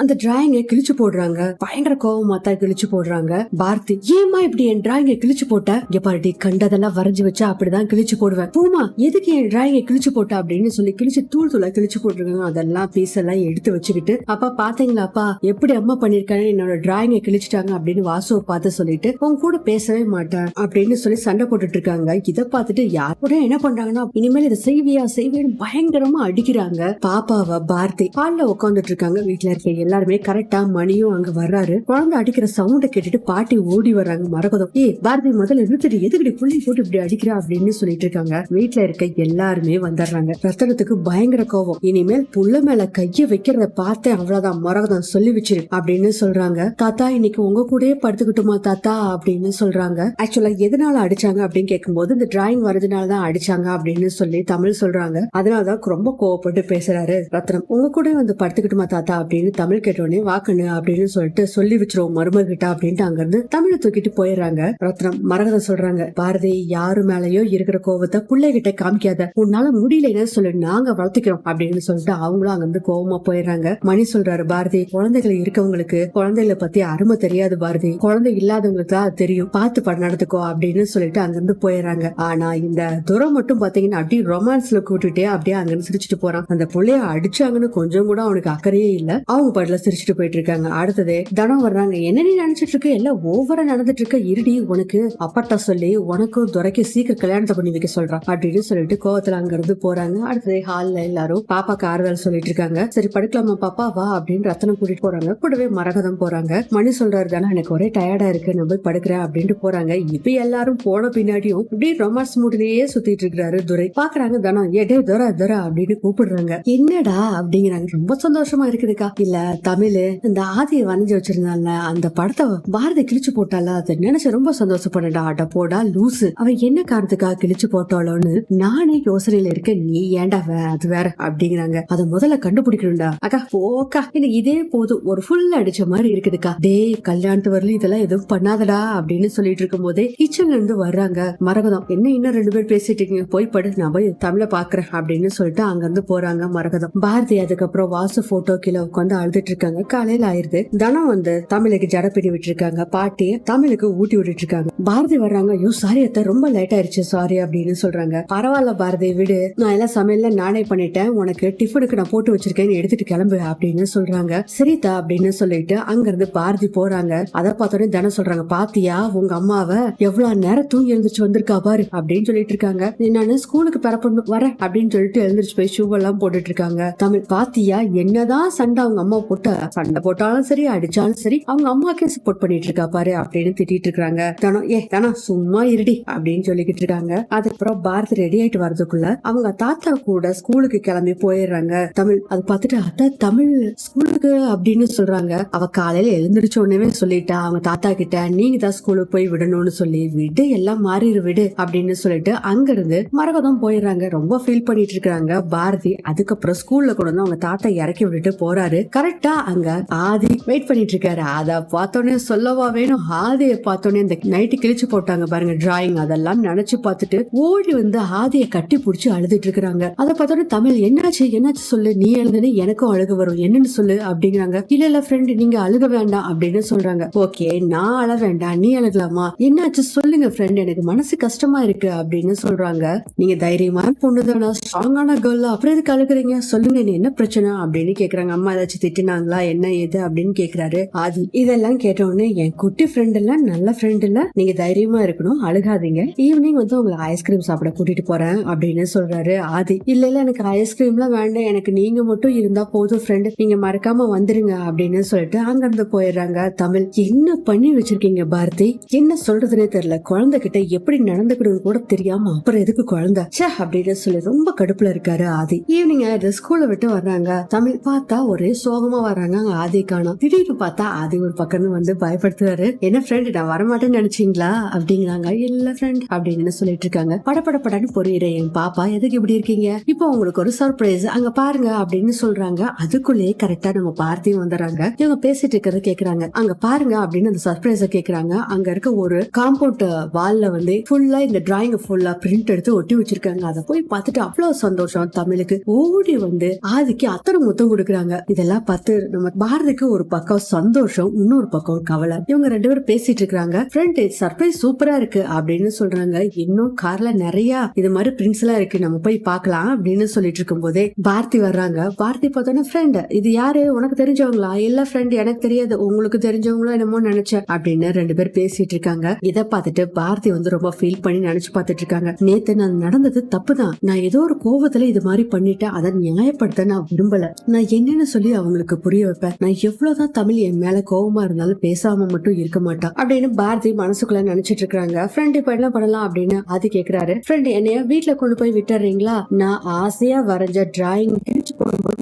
அந்த டிராயிங்கை கிழிச்சு போடுறாங்க. பயங்கர கோவமா தான் கிழிச்சு போடுறாங்க. பாரதி ஏமா இப்படி என் டிராயிங்கை கிழிச்சு போட்ட? இங்க பாருடி கண்டதெல்லாம் வரைஞ்சு வச்சா அப்படிதான் கிழிச்சு போடுவேன். பூமா எதுக்கு என் டிராயிங்கை கிழிச்சு போட்டா அப்படின்னு சொல்லி கிழிச்சு தூள் தூளா கிழிச்சு போட்டிருக்காங்க. அதெல்லாம் பீஸ் எல்லாம் எடுத்து வச்சுக்கிட்டு அப்பா பாத்தீங்களாப்பா? எப்படி அம்மா பண்ணிருக்காங்க என்னோட டிராயிங்கை கிழிச்சிட்டாங்க அப்படின்னு வாசுவை பார்த்து சொல்லிட்டு உங்க கூட பேசவே மாட்டேன் அப்படின்னு சொல்லி சண்டை போட்டுட்டு இருக்காங்க. இதை பார்த்துட்டு யார் கூட என்ன பண்றாங்கன்னா இனிமேல் இதை செய்வியா செய்வியான்னு பயங்கரமா அடிக்கிறாங்க. பாப்பாவை பாரதி பால்ல உட்காந்துட்டு இருக்காங்க. வீட்டுல இருக்க எல்லாருமே கரெக்டா மணியும் அங்க வர்றாரு. குழந்தை அடிக்கிற சவுண்ட கேட்டுட்டு பாட்டி ஓடி வர்றாங்க. மரகதம் ஏ பாரதி முதல்ல நிறுத்திட்டு எதுக்கடி புள்ளி போட்டு இப்படி அடிக்கிறா? அப்படின்னு சொல்லிட்டு இருக்காங்க. வீட்டுல இருக்க எல்லாருமே வந்துடுறாங்க. ரத்தனத்துக்கு பயங்கர கோவம் இனிமேல் புள்ள மேல கைய வைக்கிறத பார்த்தேன் அவ்வளவுதான். மரகதம் சொல்லி வச்சிரு அப்படின்னு சொல்றாங்க. தாத்தா இன்னைக்கு உங்க கூடயே படுத்துக்கிட்டுமா தாத்தா? அப்படின்னு சொல்றாங்க. ஆக்சுவலா எதனால அடிச்சாங்க அப்படின்னு கேட்கும்போது இந்த டிராயிங் வரதுனால தான் அடிச்சாங்க அப்படின்னு சொல்லி தமிழ் சொல்றாங்க. அதனாலதான் ரொம்ப கோவப்பட்டு பேசுறாரு ரத்னம். உங்க கூட வந்து படுத்துக்கிட்டுமா தாத்தா? அப்படின்னு தமிழ் கேட்டோடனே வாக்கணு அப்படின்னு சொல்லிட்டு சொல்லி வச்சிருவோம் மருமகிட்ட அப்படின்ட்டு அங்க இருந்து தமிழை தூக்கிட்டு போயிடுறாங்க. ரத்னம் மரகதம் சொல்றாங்க பாரதி யாரு மேலயோ இருக்கிற கோவத்தை பிள்ளைகிட்ட காமிக்காத. உன்னால முடியலன்னு சொல்லு நாங்க வளர்த்துக்கிறோம் அப்படின்னு சொல்லிட்டு அவங்களும் அங்க இருந்து கோவமா போயிடுறாங்க. மணி சொல்றாரு பாரதி குழந்தைகள் இருக்கவங்களுக்கு குழந்தைகளை பத்தி அருமை தெரியாது பாரதி. குழந்தை இல்லாதவங்களுக்கு தான் தெரியும். பார்த்து பட நடத்துக்கோ அப்படின்னு சொல்லிட்டு அங்க இருந்து போயிடுறாங்க. ஆனா இந்த துரம் மட்டும் பாத்தீங்கன்னா அப்படியே ரொமான்ஸ்ல கூட்டுட்டே அப்படியே அங்க இருந்து சிரிச்சுட்டு போறான். அந்த புள்ளைய அடிச்சாங்கன்னு கொஞ்சம் கூட அவனுக்கு அக்கறையே இல்ல. அவங்க பாட்டுல சிரிச்சுட்டு போயிட்டு இருக்காங்க அடுத்தது தனம் வர்றாங்க. என்ன நீ நினைச்சிட்டு இருக்க எல்லாம் ஓவரா நடந்துட்டு இருக்க இருடி உனக்கு அப்பாட்ட சொல்லி உனக்கும் துரைக்கு சீக்கிரம் கல்யாணத்தை பண்ணி வைக்க சொல்றான். அப்படின்னு சொல்லிட்டு கோவத்துல அங்க இருந்து போறாங்க. அடுத்தது ஹால்ல எல்லாரும் பாப்பாக்கு ஆறுதல் சொல்லிட்டு இருக்காங்க சரி படுக்கலாமா பாப்பா? வா அப்படின்னு ரத்தனம் கூட்டிட்டு போறாங்க. கூடவே மரகதம் போறாங்க. மணி சொல்றாரு தானே? எனக்கு ஒரே டயர்டா இருக்கு. நான் போய் படுக்கிறேன் அப்படின்ட்டு போறாங்க. இப்ப எல்லாரும் போன பின்னாடியும் இப்படி ரொமான்ஸ் மூட்லயே சுத்திட்டு இருக்காரு துரை. பாக்குறாங்க தனம். எடே டே துரா துரா அப்படின்னு கூப்பிடுறாங்க. என்னடா? அப்படிங்கிறாங்க. ரொம்ப சந்தோஷமா இருக்குதுக்கா. இல்ல தமிழ் இந்த ஆதியை வரைஞ்சி வச்சிருந்தால அந்த படத்தை பாரதி கிழிச்சு போட்டால அதை நினைச்சு ரொம்ப சந்தோஷப்படடா. அட போடா லூசு. அவன் என்ன காரணத்துக்காக கிழிச்சு போட்டாளோன்னு நானே யோசனையில இருக்க நீ ஏன்டா அது வேற அப்படிங்கிறாங்க. அதை முதல்ல கண்டுபிடிக்கணும்டா. அக்கா போக்கா. எனக்கு இதே போதும். ஒரு ஃபுல் அடிச்ச மாதிரி இருக்குதுக்கா. டே கல்யாணத்து வரலும் இதெல்லாம் எதுவும் பண்ணாதடா அப்படின்னு சொல்லிட்டு இருக்கும் போதே கிச்சன்ல இருந்து வர்றாங்க. மரகதம் என்ன இன்னும் ரெண்டு பேர் பேசிட்டு இருக்கீங்க? போய் படு. நான் போய் தமிழ பாக்குறேன் அப்படின்னு சொல்லிட்டு அங்க இருந்து போறாங்க மரகதம். பாரதி அதுக்கப்புறம் வாசு போட்டோ கீழே உட்காந்து அழுது அழுதுட்டு இருக்காங்க காலையில ஆயிருது. தனம் வந்து தமிழுக்கு ஜட பிடி விட்டுருக்காங்க. பாட்டி தமிழுக்கு ஊட்டி விட்டுட்டு இருக்காங்க பாரதி வர்றாங்க. ஐயோ சாரி அத்தை ரொம்ப லேட் ஆயிருச்சு. சாரி அப்படின்னு சொல்றாங்க. பரவாயில்ல பாரதி விடு. நான் எல்லாம் சமையல்ல நானே பண்ணிட்டேன். உனக்கு டிஃபனுக்கு நான் போட்டு வச்சிருக்கேன்னு எடுத்துட்டு கிளம்பு அப்படின்னு சொல்றாங்க. சரிதா அப்படின்னு சொல்லிட்டு அங்க இருந்து பாரதி போறாங்க. அதை பார்த்தோடனே தனம் சொல்றாங்க பாத்தியா உங்க அம்மாவை எவ்வளவு நேரம் தூங்கி எழுந்திரிச்சு வந்திருக்கா பாரு அப்படின்னு சொல்லிட்டு இருக்காங்க. நானு ஸ்கூலுக்கு பரப்பணும் வரேன் அப்படின்னு சொல்லிட்டு எழுந்திரிச்சு போய் ஷூ எல்லாம் போட்டுட்டு இருக்காங்க. தமிழ் பாத்தியா என்னதான் சண்டை அவங்க அம்மா போட்டா சண்டை போட்டாலும் சரி அடிச்சாலும் சரி அவங்க அம்மாக்கே சப்போர்ட் பண்ணிட்டு இருக்கா பாரு அப்படின்னு திட்டிட்டு இருக்காங்க தனம் ஏ தனம் சும்மா இருடி அப்படின்னு சொல்லிக்கிட்டு இருக்காங்க. அதுக்கப்புறம் பாரதி ரெடி ஆயிட்டு வரதுக்குள்ள அவங்க தாத்தா கூட ஸ்கூலுக்கு கிளம்பி போயிடுறாங்க. தமிழ் அது பார்த்துட்டு அத்தா தமிழ் ஸ்கூலுக்கு அப்படின்னு சொல்றாங்க. அவ காலையில எழுந்திரிச்ச உடனே சொல்லிட்டா அவங்க தாத்தா கிட்ட நீங்க தான் ஸ்கூலுக்கு போய் விடணும்னு சொல்லி விடு எல்லாம் மாறிடு விடு அப்படின்னு சொல்லிட்டு அங்க இருந்து மரகதம் போயிடுறாங்க. ரொம்ப ஃபீல் பண்ணிட்டு இருக்காங்க பாரதி. அதுக்கப்புறம் ஸ்கூல்ல கொண்டு வந்து அவங்க தாத்தா இறக்கி விட்டுட்டு போறாரு. கரெக்ட் அங்க ஆதி வெயிட் பண்ணிட்டு இருக்காரு அத பார்த்தோன்னே சொல்லவா வேணும்? ஆதியை பார்த்தோன்னே இந்த நைட்டு கிழிச்சு போட்டாங்க பாருங்க டிராயிங் அதெல்லாம் நினைச்சு பார்த்துட்டு ஓடி வந்து ஆதியை கட்டி பிடிச்சி அழுதுட்டு இருக்கிறாங்க அதை பார்த்தோன்னே தமிழ் என்னாச்சு? என்னாச்சு சொல்லு? நீ எழுதுனே எனக்கும் அழுக வரும். என்னன்னு சொல்லு? அப்படிங்கிறாங்க. இல்ல இல்ல ஃப்ரெண்ட் நீங்க அழுக வேண்டாம். அப்படின்னு சொல்றாங்க. ஓகே நான் அழ வேண்டாம். நீ அழுகலாமா? என்னாச்சு சொல்லுங்க ஃப்ரெண்ட் எனக்கு மனசு கஷ்டமா இருக்கு. அப்படின்னு சொல்றாங்க. நீங்க தைரியமான பொண்ணு தானா ஸ்ட்ராங்கான கேர்ள் அப்புறம் எதுக்கு அழுகுறீங்க? சொல்லுங்க நீ என்ன பிரச்சனை? அப்படின்னு கேக்குறாங்க. அம்மா ஏதாச்சும் திட்டினாங்களா என்ன ஏது அப்படின்னு கேக்குறாரு ஆதி. இதெல்லாம் கேட்ட உடனே என் குட்டி ஃப்ரெண்ட் இல்ல நல்ல ஃப்ரெண்ட் இல்ல. நீங்க தைரியமா இருக்கணும் அழுகாதீங்க. ஈவினிங் வந்து உங்களை ஐஸ்கிரீம் சாப்பிட கூட்டிட்டு போறேன் அப்படின்னு சொல்றாரு ஆதி. இல்ல இல்ல எனக்கு ஐஸ்கிரீம்லாம் வேண்டாம். எனக்கு நீங்க மட்டும் இருந்தா போதும் ஃப்ரெண்ட் நீங்க மறக்காம வந்துருங்க அப்படின்னு சொல்லிட்டு அங்க இருந்து போயிடுறாங்க தமிழ். என்ன பண்ணி வச்சிருக்கீங்க பாரதி? என்ன சொல்றதுனே தெரியல. குழந்தை கிட்ட எப்படி நடந்துக்கணும்னு கூட தெரியாம அப்புறம் எதுக்கு குழந்தை? சே அப்படின்னு சொல்லி ரொம்ப கடுப்புல இருக்காரு ஆதி. ஈவினிங் ஆயிடுது. ஸ்கூல்ல விட்டு வர்றாங்க தமிழ். பார்த்தா ஒரே சோகமா வராங்க அங்க ஆதி காணோம். திடீர்னு பார்த்தா ஆதி ஒரு பக்கம் வந்து பயப்படுத்துறாரு. என்ன ஃப்ரெண்ட் நான் வரமாட்டேன்னு நினைச்சீங்களா? அப்படிங்கிறாங்க. இல்ல ஃப்ரெண்ட் அப்படின்னு சொல்லிட்டு இருக்காங்க படபடப்படன்னு புரியுற என் பாப்பா எதுக்கு இப்படி இருக்கீங்க? இப்போ உங்களுக்கு ஒரு சர்ப்ரைஸ் அங்க பாருங்க அப்படின்னு சொல்றாங்க. அதுக்குள்ளேயே கரெக்டா நம்ம பார்த்தியும் வந்துடுறாங்க. இவங்க பேசிட்டு இருக்கிறத கேக்குறாங்க. அங்க பாருங்க அப்படின்னு அந்த சர்ப்ரைஸ கேக்குறாங்க. அங்க இருக்க ஒரு காம்பவுண்ட் வால்ல வந்து ஃபுல்லா இந்த டிராயிங் ஃபுல்லா பிரிண்ட் எடுத்து ஒட்டி வச்சிருக்காங்க. அதை போய் பார்த்துட்டு அவ்வளவு சந்தோஷம் தமிழுக்கு. ஓடி வந்து ஆதிக்கு அத்தனை முத்தம் கொடுக்குறாங்க. இதெல்லாம் பார்த்து பார்த்து நம்ம பாரதிக்கு ஒரு பக்கம் சந்தோஷம் இன்னொரு பக்கம் கவலை. இவங்க ரெண்டு பேரும் பேசிட்டு இருக்காங்க ஃப்ரெண்ட் சர்ப்ரைஸ் சூப்பரா இருக்கு அப்படின்னு சொல்றாங்க. இன்னும் கார்ல நிறைய இது மாதிரி பிரிண்ட்ஸ் எல்லாம் இருக்கு. நம்ம போய் பார்க்கலாம் அப்படின்னு சொல்லிட்டு இருக்கும் போதே பாரதி வர்றாங்க. பாரதி பார்த்தோன்னா ஃப்ரெண்ட் இது யாரு? உனக்கு தெரிஞ்சவங்களா? இல்ல ஃப்ரெண்ட் எனக்கு தெரியாது. உங்களுக்கு தெரிஞ்சவங்களோ என்னமோ நினைச்சேன். அப்படின்னு ரெண்டு பேர் பேசிட்டு இருக்காங்க. இதை பார்த்துட்டு பாரதி வந்து ரொம்ப ஃபீல் பண்ணி நினைச்சு பார்த்துட்டு இருக்காங்க. நேத்து நான் நடந்தது தப்பு தான். நான் ஏதோ ஒரு கோவத்துல இது மாதிரி பண்ணிட்டேன். அதை நியாயப்படுத்த நான் விரும்பல. நான் என்னன்னு சொல்லி அவங்களுக்கு புரிய வைப்பேன். நான் எவ்வளவுதான் தமிழ் என் மேல கோவமா இருந்தாலும் பேசாம மட்டும் இருக்க மாட்டான் அப்படின்னு பாரதி மனசுக்குள்ள நினைச்சிட்டு இருக்காங்க. ஃப்ரெண்ட் இப்ப என்ன பண்ணலாம் அப்படின்னு அது கேக்குறாரு. ஃப்ரெண்ட் என்னைய வீட்டுல கொண்டு போய் விட்டுறீங்களா? நான் ஆசையா வரைஞ்ச டிராயிங் கிழிச்சு போடும்போது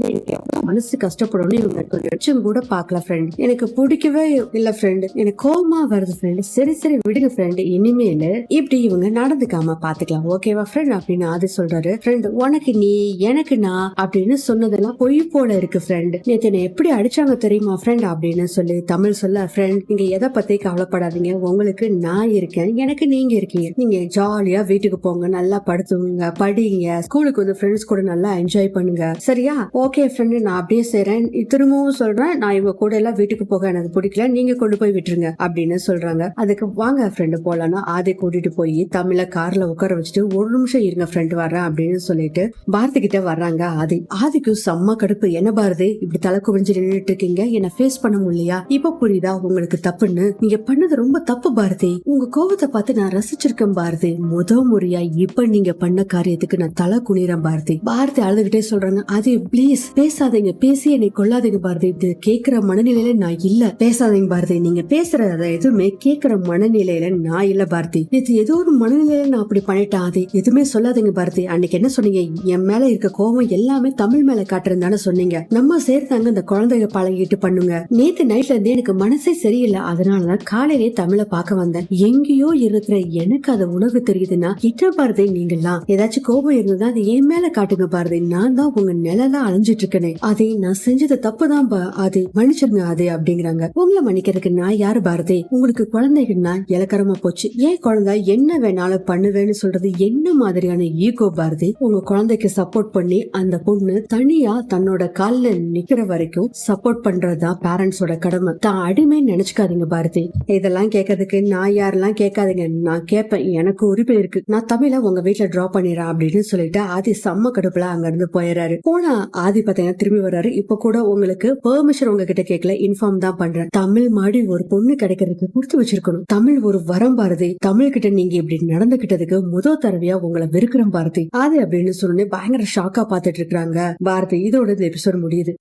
மனசு கஷ்டப்படும் இவங்க கொஞ்சம் கூட பாக்கல ஃப்ரெண்ட் எனக்கு பிடிக்கவே இல்ல ஃப்ரெண்ட் எனக்கு கோபமா வருது ஃப்ரெண்ட் சரி சரி விடுங்க ஃப்ரெண்ட் இனிமேல் இப்படி இவங்க நடந்துக்காம பாத்துக்கலாம். ஓகேவா ஃப்ரெண்ட் அப்படின்னு அது சொல்றாரு. ஃப்ரெண்ட் உனக்கு நீ எனக்கு நான் அப்படின்னு சொன்னதெல்லாம் பொய் போல இருக்கு ஃப்ரெண்ட் நேத்து என்னை எப்படி அடிச்சாங்க தெரியுமா ஃப்ரெண்ட் அப்படின்னு சொல்லி தமிழ் சொல்ல ஃப்ரெண்ட் நீங்க எதை பத்தி கவலைப்படாதீங்க. உங்களுக்கு நான் இருக்கேன் எனக்கு நீங்க இருக்கீங்க. நீங்க ஜாலியா வீட்டுக்கு போங்க நல்லா படுத்துங்க படிங்க. ஸ்கூலுக்கு வந்து ஃப்ரெண்ட்ஸ் கூட நல்லா என்ஜாய் பண்ணுங்க. சரியா? ஓகே ஃப்ரெண்ட் நான் அப்படியே செய்றேன். திரும்பவும் சொல்றேன் நான் இவங்க கூட எல்லாம் வீட்டுக்கு போக எனக்கு பிடிக்கல நீங்க கொண்டு போய் விட்டுருங்க அப்படின்னு சொல்றாங்க. அதுக்கு வாங்க ஃப்ரெண்டு போலான்னா ஆதி கூட்டிட்டு போய் தமிழ கார்ல உட்கார வச்சுட்டு ஒரு நிமிஷம் இருங்க ஃப்ரெண்ட் வர்றேன் அப்படின்னு சொல்லிட்டு பாரதி கிட்ட வர்றாங்க ஆதி. ஆதிக்கு செம்ம கடுப்பு. என்ன பாரதி இப்படி தலை குவிஞ்சு நின்றுட்டு இருக்கீங்க. என்ன ஃபேஸ் பண்ண முடியலையா? இப்ப புரியுதா? உங்களுக்கு தப்புன்னு? நீங்க பண்ணது ரொம்ப தப்பு பாரதி. உங்க கோவத்தை பார்த்து நான் ரசிச்சிருக்கேன் பாரதி. முத முறையா இப்ப நீங்க பண்ண காரியத்துக்கு நான் தலை குனிறேன் பாரதி. பாரதி அழுதுகிட்டே சொல்றாங்க அது ப்ளீஸ் பேசாதீங்க. பேசி என்னை கொள்ளாதீங்க பாரதி. இது கேக்குற மனநிலையில நான் இல்ல. பேசாதீங்க பாரதி. நீங்க பேசுறத எதுவுமே கேக்குற மனநிலையில நான் இல்ல பாரதி. இது ஏதோ ஒரு மனநிலையில நான் அப்படி பண்ணிட்டேன் அது எதுவுமே சொல்லாதீங்க பாரதி. அன்னைக்கு என்ன சொன்னீங்க? என் மேல இருக்க கோவம் எல்லாமே தமிழ் மேல காட்டுறேன்னு தானே சொன்னீங்க. நம்ம சேர்த்தாங்க அந்த குழந்தைய பழகிட்டு பண்ணுங்க. நேத்து நைட்ல இருந்தே எனக்கு மனசே சரியில்லை. அதனாலதான் காலையிலே தமிழை பார்க்க வந்தேன். எங்கேயோ இருக்கிற எனக்கு அது உணவு தெரியுதுன்னா இட்ட பாரதி நீங்கெல்லாம் ஏதாச்சும் கோபம் இருந்ததா அது என் மேல காட்டுங்க பாரதி. நான் தான் உங்க நிழலா அலைஞ்சிட்டு இருக்கேனே. அதே நான் செஞ்சது தப்புதான் பா. அது மன்னிச்சிருங்க அது அப்படிங்கிறாங்க. உங்களை மன்னிக்கிறதுக்கு நான் யாரு பாரதி? உங்களுக்கு குழந்தைகள்னா இலக்கரமா போச்சு. ஏன் குழந்தை என்ன வேணாலும் பண்ணுவேன்னு சொல்றது என்ன மாதிரியான ஈகோ பாரதி? உங்க குழந்தைக்கு சப்போர்ட் பண்ணி அந்த பொண்ணு தனியா தன்னோட கால்ல நிக்கிற வரைக்கும் சப்போர்ட் பண்றதுதான் பேரண்ட்ஸோட கடமை. தான் அடிமை நினைச்சுக்காதீங்க பாரதி. இதெல்லாம் கேட்கறதுக்கு நான் யாரெல்லாம் கேட்காதீங்க நான் கேட்பேன். எனக்கு உரிமை இருக்கு. நான் தமிழ உங்க வீட்டுல டிரா பண்ணிடுறேன் அப்படின்னு சொல்லிட்டு ஆதி செம்ம கடுப்புல அங்க இருந்து போயிடுறாரு. போனா ஆதி பாத்தீங்கன்னா திரும்பி வர்றாரு. இப்ப கூட உங்களுக்கு பெர்மிஷன் உங்ககிட்ட கேட்கல இன்ஃபார்ம் தான் பண்றேன். தமிழ் மாடி ஒரு பொண்ணு கிடைக்கிறதுக்கு கொடுத்து வச்சிருக்கணும். தமிழ் ஒரு வரம் பாரதி. தமிழ் கிட்ட நீங்க இப்படி நடந்துகிட்டதுக்கு முதல் தடவையா உங்களை வெறுக்கிறோம் பாரதி. ஆதி அப்படின்னு சொன்னே பயங்கர ஷாக்கா பாத்துட்டு இருக்காங்க பாரதி. இதோட இந்த எபிசோட் முடியுது.